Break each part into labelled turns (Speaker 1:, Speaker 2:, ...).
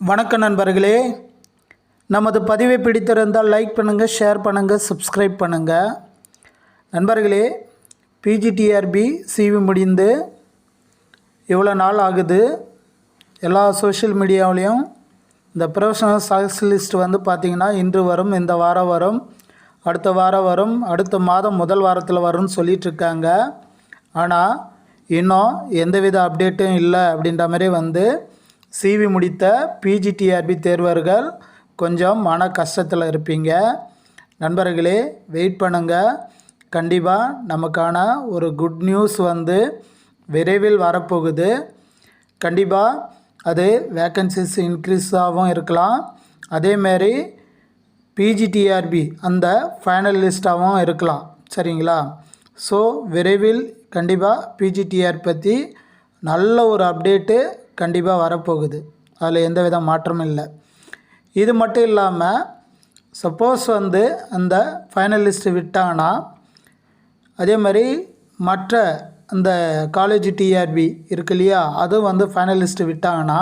Speaker 1: வணக்கம் நண்பர்களே. நமது பதிவை பிடித்திருந்தால் லைக் பண்ணுங்கள் ஷேர் பண்ணுங்கள் சப்ஸ்கிரைப் பண்ணுங்கள் நண்பர்களே பிஜிடிஆர்பி சிவி முடிந்து இவ்வளோ நாள் ஆகுது. எல்லா சோஷியல் மீடியாவிலையும் இந்த ப்ரொஃபஷனல் ஸ்பெஷலிஸ்ட் வந்து பார்த்திங்கன்னா இன்று வரும் இந்த வாரம் வரும் அடுத்த வாரம் வரும் அடுத்த மாதம் முதல் வாரத்தில் வரும்னு சொல்லிகிட்ருக்காங்க ஆனால் இன்னும் எந்தவித அப்டேட்டும் இல்லை அப்படின்ற மாதிரி வந்து சிவி முடித்த பிஜிடிஆர்பி தேர்வர்கள் கொஞ்சம் மன கஷ்டத்தில் இருப்பீங்க. நண்பர்களே வெயிட் பண்ணுங்கள் கண்டிப்பாக நமக்கான ஒரு குட் நியூஸ் வந்து விரைவில் வரப்போகுது. கண்டிப்பாக அது வேக்கன்சிஸ் இன்க்ரீஸாகவும் இருக்கலாம். அதேமாரி பிஜிடிஆர்பி அந்த ஃபைனல் லிஸ்ட்டாகவும் இருக்கலாம். சரிங்களா? ஸோ விரைவில் கண்டிப்பாக பிஜிடிஆர் பற்றி நல்ல ஒரு அப்டேட்டு கண்டிப்பாக வரப்போகுது. அதில் எந்த வித மாற்றமும் இல்லை. இது மட்டும் இல்லாமல் சப்போஸ் வந்து அந்த ஃபைனலிஸ்ட் விட்டாங்கன்னா அதே மாதிரி மற்ற அந்த காலேஜ் டிஆர்பி இருக்கு இல்லையா அதுவும் வந்து ஃபைனலிஸ்ட் விட்டாங்கன்னா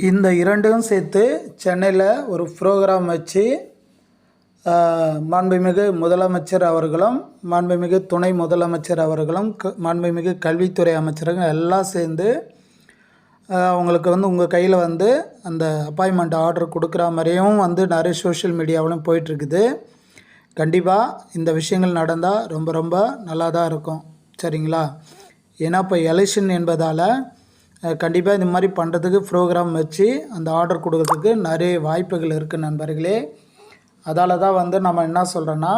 Speaker 1: இந்த இரண்டும் சேர்த்து சென்னையில் ஒரு ப்ரோக்ராம் வச்சு மாண்புமிகு முதலமைச்சர் அவர்களும் மாண்புமிகு துணை முதலமைச்சர் அவர்களும் க மாண்புமிகு கல்வித்துறை அமைச்சருங்க எல்லாம் சேர்ந்து அவங்களுக்கு வந்து உங்கள் கையில் வந்து அந்த அப்பாயின்மெண்ட் ஆர்டர் கொடுக்குற மாதிரியும் வந்து நிறைய சோஷியல் மீடியாவிலும் போயிட்டுருக்குது. கண்டிப்பாக இந்த விஷயங்கள் நடந்தால் ரொம்ப ரொம்ப நல்லா தான் இருக்கும். சரிங்களா? ஏன்னா இப்போ எலெக்ஷன் என்பதால் கண்டிப்பாக இந்த மாதிரி பண்ணுறதுக்கு ப்ரோக்ராம் வச்சு அந்த ஆர்டர் கொடுக்கறதுக்கு நிறைய வாய்ப்புகள் இருக்குது நண்பர்களே. அதால் தான் வந்து நம்ம என்ன சொல்கிறோன்னா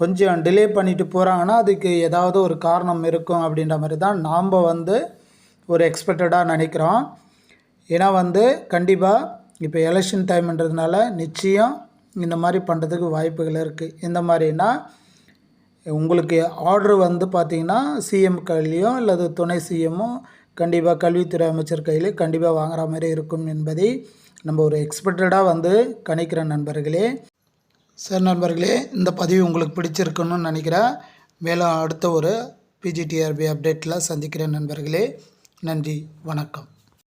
Speaker 1: கொஞ்சம் டிலே பண்ணிட்டு போகிறாங்கன்னா அதுக்கு ஏதாவது ஒரு காரணம் இருக்கும் அப்படின்ற மாதிரி தான் நாம் வந்து ஒரு எக்ஸ்பெக்டடாக நினைக்கிறோம் ஏன்னா வந்து கண்டிப்பாக இப்போ எலெக்ஷன் டைம்ன்றதுனால நிச்சயம் இந்த மாதிரி பண்ணுறதுக்கு வாய்ப்புகள் இருக்குது இந்த மாதிரினா உங்களுக்கு ஆர்டர் வந்து பார்த்திங்கன்னா சிஎம் கையிலையும் அல்லது துணை சிஎம்மோ கண்டிப்பாக கல்வித்துறை அமைச்சர் கையிலே கண்டிப்பாக வாங்குற மாதிரி இருக்கும் என்பதை நம்ம ஒரு எக்ஸ்பெக்டடாக வந்து கணிக்கிற நண்பர்களே. சார் நண்பர்களே இந்த பதிவு உங்களுக்கு பிடிச்சிருக்குன்னு நினைக்கிறேன். மேலும் அடுத்த ஒரு பிஜிடிஆர்பி அப்டேட்டில் சந்திக்கிறேன் நண்பர்களே. நன்றி வணக்கம்.